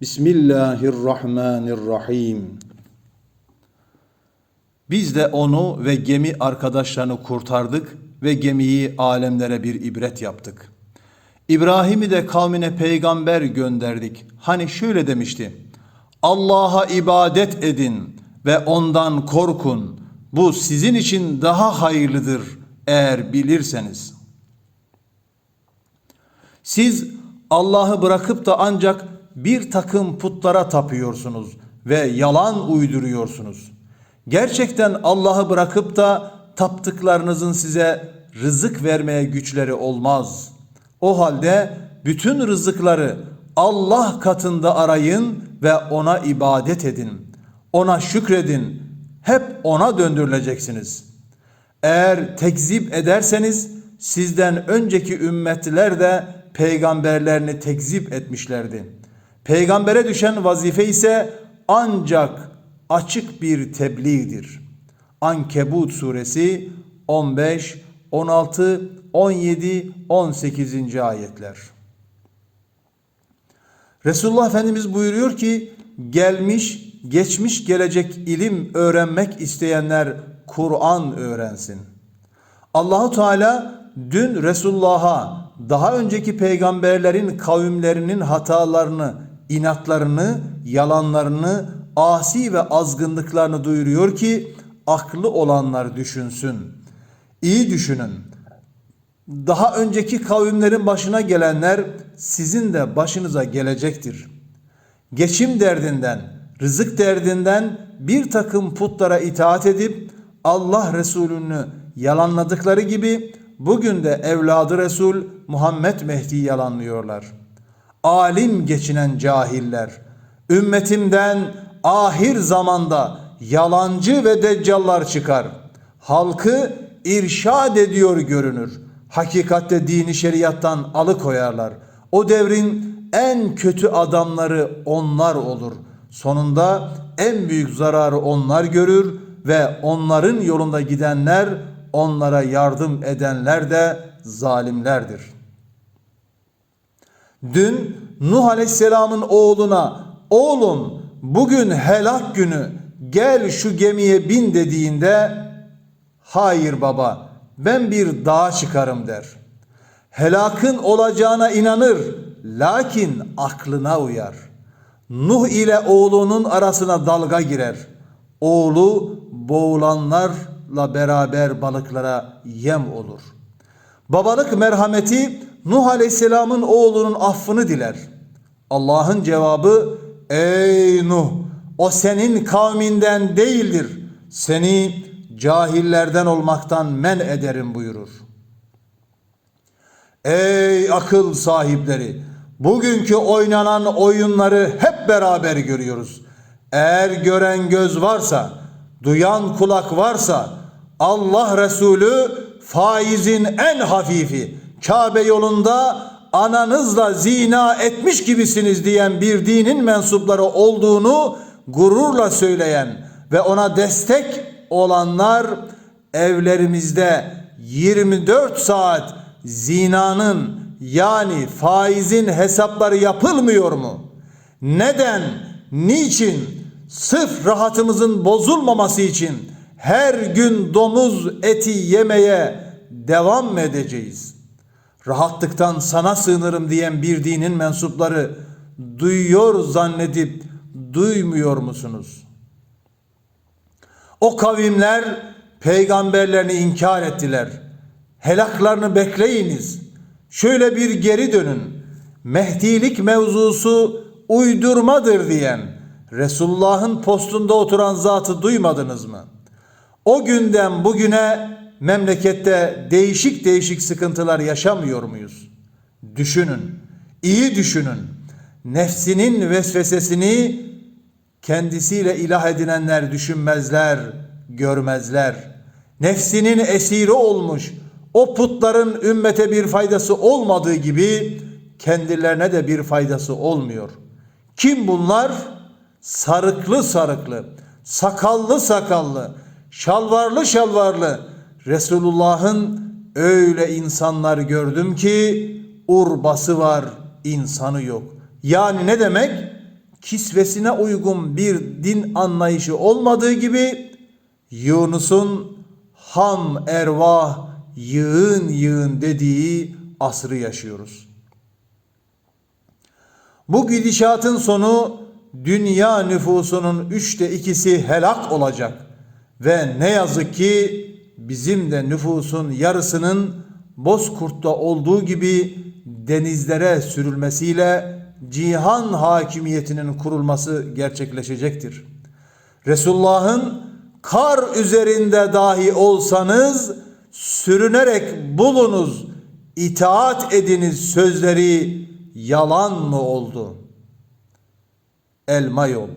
Bismillahirrahmanirrahim. Biz de onu ve gemi arkadaşlarını kurtardık ve gemiyi alemlere bir ibret yaptık. İbrahim'i de kavmine peygamber gönderdik. Hani şöyle demişti. Allah'a ibadet edin ve ondan korkun. Bu sizin için daha hayırlıdır eğer bilirseniz. Siz Allah'ı bırakıp da ancak bir takım putlara tapıyorsunuz ve yalan uyduruyorsunuz. Gerçekten Allah'ı bırakıp da taptıklarınızın size rızık vermeye güçleri olmaz. O halde bütün rızıkları Allah katında arayın ve ona ibadet edin. Ona şükredin. Hep ona döndürüleceksiniz. Eğer tekzip ederseniz sizden önceki ümmetler de peygamberlerini tekzip etmişlerdi. Peygambere düşen vazife ise ancak açık bir tebliğdir. Ankebut suresi 15, 16, 17, 18. ayetler. Resulullah Efendimiz buyuruyor ki gelmiş, geçmiş gelecek ilim öğrenmek isteyenler Kur'an öğrensin. Allahu Teala dün Resulullah'a daha önceki peygamberlerin kavimlerinin hatalarını, inatlarını, yalanlarını, asi ve azgınlıklarını duyuruyor ki aklı olanlar düşünsün. İyi düşünün. Daha önceki kavimlerin başına gelenler sizin de başınıza gelecektir. Geçim derdinden, rızık derdinden bir takım putlara itaat edip Allah Resulü'nü yalanladıkları gibi bugün de evladı Resul Muhammed Mehdi'yi yalanlıyorlar. Alim geçinen cahiller, ümmetimden ahir zamanda yalancı ve deccallar çıkar. Halkı irşad ediyor görünür. Hakikatte dini şeriattan alıkoyarlar. O devrin en kötü adamları onlar olur. Sonunda en büyük zararı onlar görür ve onların yolunda gidenler, onlara yardım edenler de zalimlerdir. Dün Nuh Aleyhisselam'ın oğluna oğlum bugün helak günü gel şu gemiye bin dediğinde hayır baba ben bir dağa çıkarım der. Helakın olacağına inanır lakin aklına uyar. Nuh ile oğlunun arasına dalga girer. Oğlu boğulanlarla beraber balıklara yem olur. Babalık merhameti Nuh Aleyhisselam'ın oğlunun affını diler. Allah'ın cevabı ey Nuh o senin kavminden değildir. Seni cahillerden olmaktan men ederim buyurur. Ey akıl sahipleri! Bugünkü oynanan oyunları hep beraber görüyoruz. Eğer gören göz varsa, duyan kulak varsa Allah Resulü faizin en hafifi Kabe yolunda ananızla zina etmiş gibisiniz diyen bir dinin mensupları olduğunu gururla söyleyen ve ona destek olanlar evlerimizde 24 saat zinanın yani faizin hesapları yapılmıyor mu? Neden? Niçin? Sırf rahatımızın bozulmaması için her gün domuz eti yemeye devam edeceğiz? Rahatlıktan sana sığınırım diyen bir dinin mensupları duyuyor zannedip duymuyor musunuz? O kavimler peygamberlerini inkar ettiler. Helaklarını bekleyiniz. Şöyle bir geri dönün. Mehdilik mevzusu uydurmadır diyen Resulullah'ın postunda oturan zatı duymadınız mı? O günden bugüne memlekette değişik değişik sıkıntılar yaşamıyor muyuz? Düşünün, iyi düşünün. Nefsinin vesvesesini kendisiyle ilah edinenler düşünmezler, görmezler. Nefsinin esiri olmuş o putların ümmete bir faydası olmadığı gibi kendilerine de bir faydası olmuyor. Kim bunlar? Sarıklı sarıklı, sakallı sakallı, şalvarlı şalvarlı Resulullah'ın öyle insanlar gördüm ki urbası var, insanı yok. Yani ne demek? kisvesine uygun bir din anlayışı olmadığı gibi Yunus'un ham ervah yığın yığın dediği asrı yaşıyoruz. Bu gidişatın sonu dünya nüfusunun üçte ikisi helak olacak ve ne yazık ki bizim de nüfusun yarısının Bozkurt'ta olduğu gibi denizlere sürülmesiyle cihan hakimiyetinin kurulması gerçekleşecektir. Resulullah'ın kar üzerinde dahi olsanız sürünerek bulunuz, itaat ediniz sözleri yalan mı oldu? Elma yol.